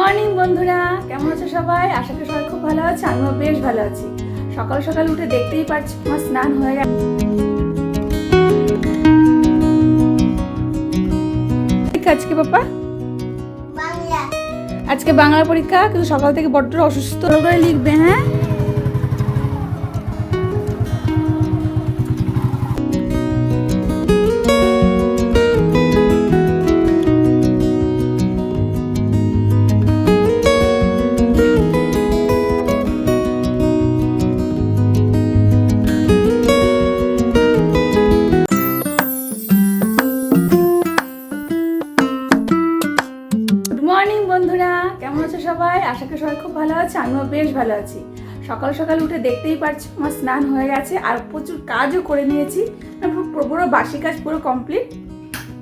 Morning বন্ধুরা। কেমন আছো সবাই? আশা করি সবাই খুব ভালো আছে আমিও বেশ ভালো আছি। সকাল সকাল উঠে দেখতেই পারছি আমার স্নান হয়ে গেছে। আজকে পাপা বাংলা। আজকে বাংলা পরীক্ষা কিন্তু সকাল থেকে বড্ড অসুস্থ। করে লিখবে হ্যাঁ? বন্ধুরা কেমন আছো সবাই? আশা করি সবাই খুব ভালো আছে আমিও বেশ ভালো আছি। সকাল সকাল উঠে দেখতেই পাচ্ছি আমার স্নান হয়ে গেছে আর প্রচুর কাজও করে নিয়েছি। মানে পুরো- বাসি কাজ পুরো কমপ্লিট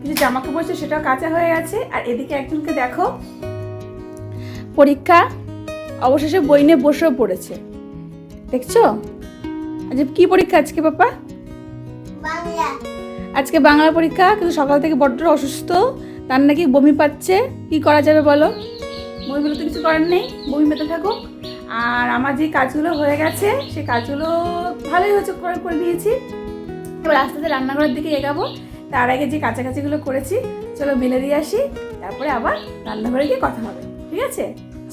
কিছু জামা কাপড় সেটাও কাঁচা হয়ে গেছে। আর এদিকে একজনকে দেখো। পরীক্ষা অবশেষে বই নিয়ে বসেও পড়েছে। দেখছ? আজ কি পরীক্ষা আজকে পাপা আজকে বাংলা পরীক্ষা কিন্তু সকাল থেকে বড্ড অসুস্থ। তার নাকি বমি পাচ্ছে। কি করা যাবে বলো? বমিগুলো তো কিছু করার নেই, বই মেতে থাকুক। আর আমার যে কাজগুলো হয়ে গেছে, সে কাজগুলো ভালোই হচ্ছে করে দিয়েছি। এবার আস্তে আস্তে রান্নাঘরের দিকে এগাবো। তার আগে যে কাছাকাছিগুলো করেছি, চলো মেলে দিয়ে আসি। তারপরে আবার রান্নাঘরে গিয়ে কথা হবে, ঠিক আছে?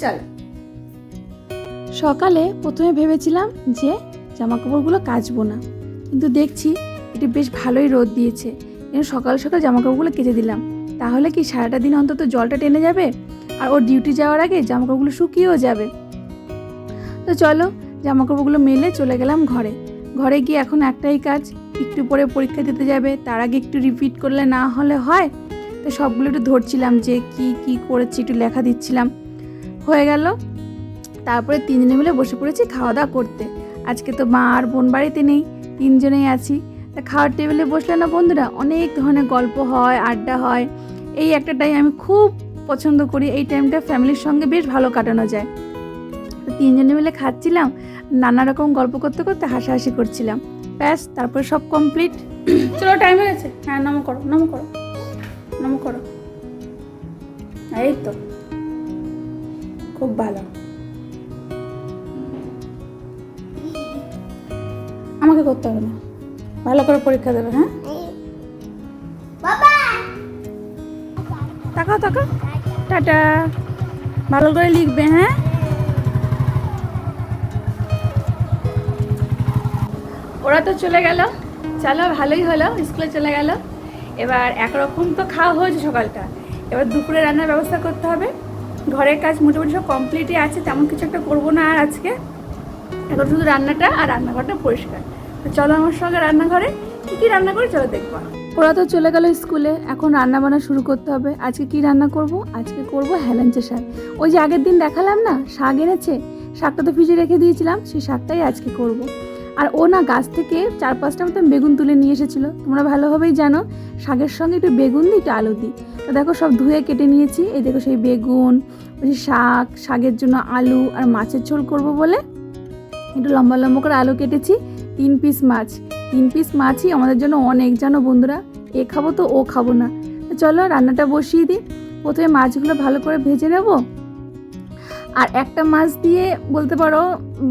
চল। সকালে প্রথমে ভেবেছিলাম যে জামা কাপড়গুলো কাচবো না। কিন্তু দেখছি এটি বেশ ভালোই রোদ দিয়েছে। সকাল সকাল জামা কাপড়গুলো কেচে দিলাম। তাহলে কি সারাটা দিন অন্তত জলটা টেনে যাবে? আর ওর ডিউটি যাওয়ার আগে জামা কাপড়গুলো শুকিয়েও যাবে। তো চলো জামা কাপড়গুলো মেলে চলে গেলাম ঘরে। ঘরে গিয়ে এখন একটাই কাজ, একটু পরে পরীক্ষা দিতে যাবে, তার আগে একটু রিপিট করলে না হলে হয়। তো সবগুলো একটু ধরছিলাম যে কি কি করেছি, একটু লেখা দিচ্ছিলাম। হয়ে গেল। তারপরে তিনজনে মিলে বসে পড়েছি খাওয়া দাওয়া করতে। আজকে তো মা আর বোন বাড়িতে নেই, তিনজনেই আছি। তা খাওয়ার টেবিলে বসলে না বন্ধুরা, অনেক ধরনের গল্প হয়, আড্ডা হয়। এই একটা টাইম আমি খুব পছন্দ করি এই টাইমটা ফ্যামিলির সঙ্গে বেশ ভালো কাটানো যায়। তো তিনজনে মিলে খাচ্ছিলাম নানা রকম গল্প করতে করতে হাসাহাসি করছিলাম। ব্যাস তারপরে সব কমপ্লিট চলো টাইম হয়ে গেছে। হ্যাঁ নম করো নম করো নম করো। এই তো। খুব ভালো। আমাকে করতে হবে না। ভালো করে পরীক্ষা দেবে হ্যাঁ? বাবা! তাকাও তাকাও। টাটা। ভালো করে লিখবে হ্যাঁ? ওরা তো চলে গেল। চলো, ভালোই হলো, স্কুলে চলে গেল। এবার একরকম তো খাওয়া হয়েছে সকালটা। এবার দুপুরে রান্নার ব্যবস্থা করতে হবে। ঘরের কাজ মোটামুটি সব কমপ্লিটই আছে, তেমন কিছু একটা করব না আর আজকে। এখন শুধু রান্নাটা আর রান্নাঘরটা পরিষ্কার। তো চলো আমার সঙ্গে রান্নাঘরে, কী কী রান্না করে চলো দেখব। ওরা তো চলে গেল স্কুলে, এখন রান্না বান্না শুরু করতে হবে। আজকে কি রান্না করব? আজকে করব হেলেঞ্চে শাক। ওই যে আগের দিন দেখালাম না, শাক এনেছে, শাকটা তো ফ্রিজে রেখে দিয়েছিলাম, সেই শাকটাই আজকে করব। আর ও না গাছ থেকে চার পাঁচটা মতো বেগুন তুলে নিয়ে এসেছিল। তোমরা ভালোভাবেই জানো, শাকের সঙ্গে একটু বেগুন দিই, একটু আলু দিই। তো দেখো সব ধুয়ে কেটে নিয়েছি। এই দেখো সেই বেগুন, ওই শাক, শাকের জন্য আলু আর মাছের ঝোল করব বলে। একটু লম্বা লম্বা করে আলু কেটেছি, তিন পিস মাছ। তিন পিস মাছই আমাদের জন্য অনেক, জানো বন্ধুরা? এ খাব তো, ও খাব না। চলো, রান্নাটা বসিয়ে দিই। প্রথমে মাছগুলো ভালো করে ভেজে নেব। আর একটা মাছ দিয়ে বলতে পারো,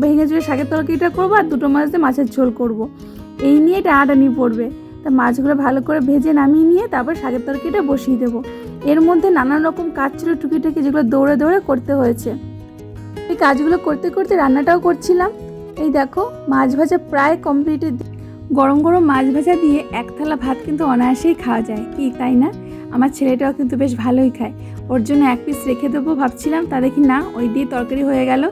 ভেঙে চুড়ে শাকের তরকারিটা করব আর দুটো মাছ দিয়ে মাছের ঝোল করব। এই নিয়ে টানাটানি পড়বে। তা মাছগুলো ভালো করে ভেজে নামিয়ে নিয়ে তারপর শাকের তরকারিটা বসিয়ে দেবো। এর মধ্যে নানান রকম কাজ ছিল টুকিটাকি যেগুলো দৌড়ে দৌড়ে করতে হয়েছে। এই কাজগুলো করতে করতে রান্নাটাও করছিলাম। এই দেখো, মাছ ভাজা প্রায় কমপ্লিটেড গরম গরম মাছ ভাজা দিয়ে এক থালা ভাত কিন্তু অনায়াসেই খাওয়া যায়। কি, তাই না? আমার ছেলেটাও কিন্তু বেশ ভালোই খায়। ওর জন্য এক পিস রেখে দেবো ভাবছিলাম, তা দেখি না, ওই দিয়ে তরকারি হয়ে গেল।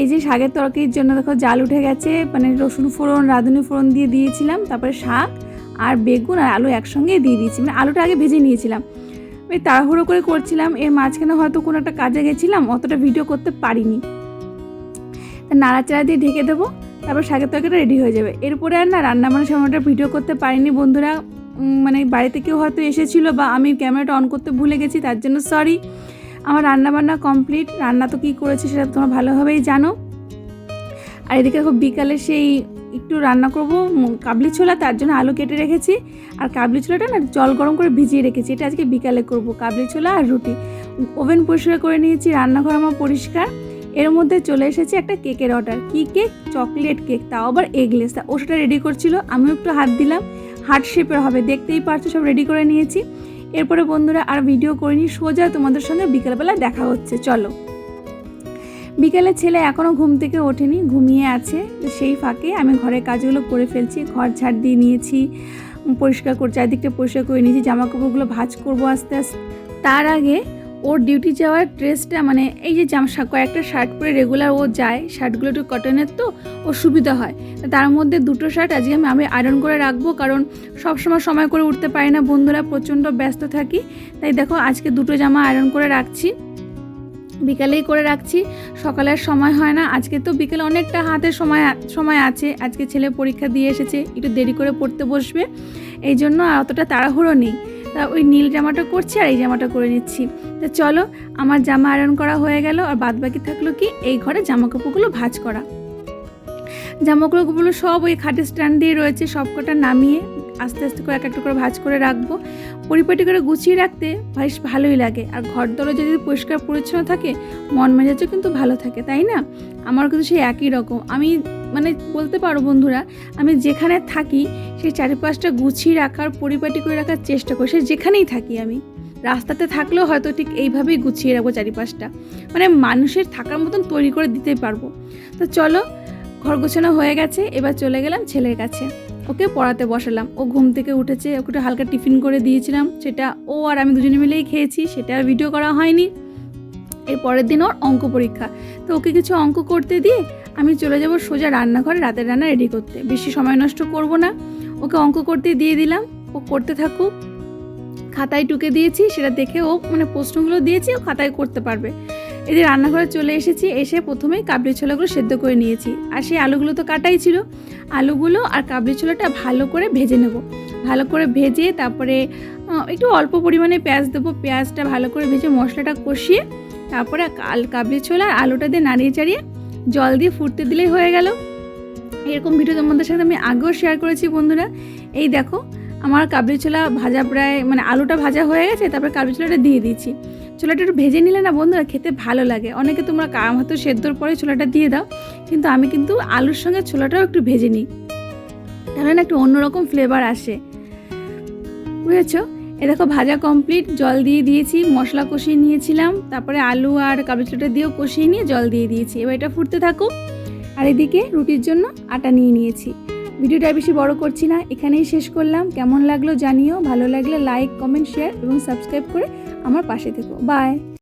এই যে শাকের তরকারির জন্য দেখো জাল উঠে গেছে মানে রসুন ফোড়ন, রাঁধুনি ফোড়ন দিয়ে দিয়েছিলাম, তারপরে শাক আর বেগুন আর আলু একসঙ্গেই দিয়ে দিয়েছি মানে আলুটা আগে ভেজে নিয়েছিলাম। আমি তাড়াহুড়ো করে করছিলাম, এর মাঝখানে হয়তো কোনো একটা কাজে গেছিলাম, অতটা ভিডিও করতে পারিনি। তা নাড়াচাড়া দিয়ে ঢেকে দেবো। তারপর শাকের তরকারিটা রেডি হয়ে যাবে। এরপরে আর না রান্না বান্নার সময়টা ভিডিও করতে পারিনি বন্ধুরা। মানে বাড়িতে কেউ হয়তো এসেছিল বা আমি ক্যামেরাটা অন করতে ভুলে গেছি, তার জন্য সরি আমার রান্না বান্না কমপ্লিট রান্না তো কী করেছি সেটা তোমরা ভালোভাবেই জানো। আর এদিকে খুব বিকালে সেই একটু রান্না করব কাবলি ছোলা, তার জন্য আলু কেটে রেখেছি। আর কাবলি ছোলাটা না জল গরম করে ভিজিয়ে রেখেছি। এটা আজকে বিকালে করব, কাবলি ছোলা আর রুটি। ওভেন পরিষ্কার করে নিয়েছি, রান্নাঘর আমার পরিষ্কার। এর মধ্যে চলে এসেছে একটা কেকের অর্ডার। কী কেক? Chocolate cake. তাও আবার এগলেস তা ও সেটা রেডি করছিল। আমিও একটু হাত দিলাম। হার্ট শেপের হবে। দেখতেই পারছ, সব রেডি করে নিয়েছি। এরপরে বন্ধুরা আর ভিডিও করিনি। সোজা তোমাদের সঙ্গে বিকেলবেলা দেখা হচ্ছে। চলো। বিকেলে ছেলে এখনও ঘুম থেকে ওঠেনি। ঘুমিয়ে আছে। সেই ফাঁকে আমি ঘরের কাজগুলো করে ফেলছি। ঘর ঝাড় দিয়ে নিয়েছি। পরিষ্কার করে চারিদিকটা পরিষ্কার করে নিয়েছি। জামা কাপড়গুলো ভাঁজ করব আস্তে আস্তে। তার আগে ওর ডিউটি যাওয়ার ড্রেসটা মানে এই যে জামা কয়েকটা শার্ট পরে রেগুলার ও যায় শার্টগুলো একটু কটনের তো, ওর সুবিধা হয়। তার মধ্যে দুটো শার্ট আজকে আমি আমি আয়রন করে রাখব, কারণ সবসময় সময় করে উঠতে পারি না, বন্ধুরা প্রচণ্ড ব্যস্ত থাকি। তাই দেখো, আজকে দুটো জামা আয়রন করে রাখছি। বিকালেই করে রাখছি। সকালের সময় হয় না। আজকে তো বিকেলে অনেকটা হাতে সময় সময় আছে। আজকে ছেলে পরীক্ষা দিয়ে এসেছে। একটু দেরি করে পড়তে বসবে। এই জন্য অতটা তাড়াহুড়ো নেই। তা ওই নীল জামাটা করছি আর এই জামাটা করে নিচ্ছি। তো চলো, আমার জামা আয়রন করা হয়ে গেল আর বাদ বাকি থাকল কি এই ঘরে জামা কাপড়গুলো ভাঁজ করা। জামা কাপড়গুলো সব ওই খাটের স্ট্যান্ড দিয়ে রয়েছে সব কটা নামিয়ে আস্তে আস্তে করে এক একটা করে ভাজ করে রাখব। পরিপাটি করে গুছিয়ে রাখতে বেশ ভালোই লাগে। আর ঘর দরজা যদি পরিষ্কার পরিচ্ছন্ন থাকে, মন মেজাজও কিন্তু ভালো থাকে, তাই না? আমার কিন্তু সেই একই রকম। আমি মানে বলতে পারো বন্ধুরা, আমি যেখানে থাকি সেই চারিপাশটা গুছিয়ে রাখার, পরিপাটি করে রাখার চেষ্টা করি। সে যেখানেই থাকি আমি, রাস্তাতে থাকলেও হয়তো ঠিক এইভাবেই গুছিয়ে রাখব চারিপাশটা। মানে মানুষের থাকার মতন তৈরি করে দিতে পারব। তো চলো, ঘর গোছানো হয়ে গেছে, এবার চলে গেলাম ছেলের কাছে। ওকে পড়াতে বসালাম। ও ঘুম থেকে উঠেছে, ওকে একটু হালকা টিফিন করে দিয়েছিলাম। সেটা ও আর আমি দুজনে মিলেই খেয়েছি, সেটা আর ভিডিও করা হয়নি। এর পরের দিন ওর অঙ্ক পরীক্ষা। তো ওকে কিছু অঙ্ক করতে দিয়ে আমি চলে যাব সোজা রান্নাঘরে রাতের রান্না রেডি করতে। বেশি সময় নষ্ট করব না। ওকে অঙ্ক করতে দিয়ে দিলাম। ও করতে থাকুক। খাতায় টুকে দিয়েছি, সেটা দেখে ও মানে প্রশ্নগুলো দিয়েছি, ও খাতায় করতে পারবে। এদের রান্নাঘরে চলে এসেছি, এসে প্রথমেই কাবলি ছোলাগুলো সেদ্ধ করে নিয়েছি। আর সেই আলুগুলো তো কাটাই ছিল। আলুগুলো আর কাবলি ছোলাটা ভালো করে ভেজে নেব। ভালো করে ভেজে তারপরে একটু অল্প পরিমাণে পেঁয়াজ দেবো। পেঁয়াজটা ভালো করে ভেজে মশলাটা কষিয়ে তারপরে কাল কাবলি ছোলা আর আলুটা দিয়ে নাড়িয়ে চাড়িয়ে জল দিয়ে ফুটতে দিলেই হয়ে গেল। এরকম ভিডিও তোমাদের সাথে আমি আগেও শেয়ার করেছি বন্ধুরা। এই দেখো, আমার কাবলি ছোলা ভাজা প্রায় মানে আলুটা ভাজা হয়ে গেছে, তারপরে কাবলি ছোলাটা দিয়ে দিয়েছি। ছোলাটা একটু ভেজে নিলে না বন্ধুরা খেতে ভালো লাগে। অনেকে তোমরা হয়তো সেদ্ধর পরে ছোলাটা দিয়ে দাও, কিন্তু আমি কিন্তু আলুর সঙ্গে ছোলাটাও একটু ভেজে নিই। তাহলে না একটু অন্যরকম ফ্লেভার আসে। বুঝেছ? এ দেখো ভাজা কমপ্লিট জল দিয়ে দিয়েছি, মশলা কষিয়ে নিয়েছিলাম, তারপরে আলু আর কাবলি ছোলাটা দিয়েও কষিয়ে নিয়ে জল দিয়ে দিয়েছি। এবার এটা ফুটতে থাকুক। আর এদিকে রুটির জন্য আটা নিয়ে নিয়েছি। ভিডিওটা বেশি বড় করছি না, এখানেই শেষ করলাম। কেমন লাগল জানিও, ভালো লাগলে লাইক কমেন্ট শেয়ার এবং সাবস্ক্রাইব করে আমার পাশে থেকো। বাই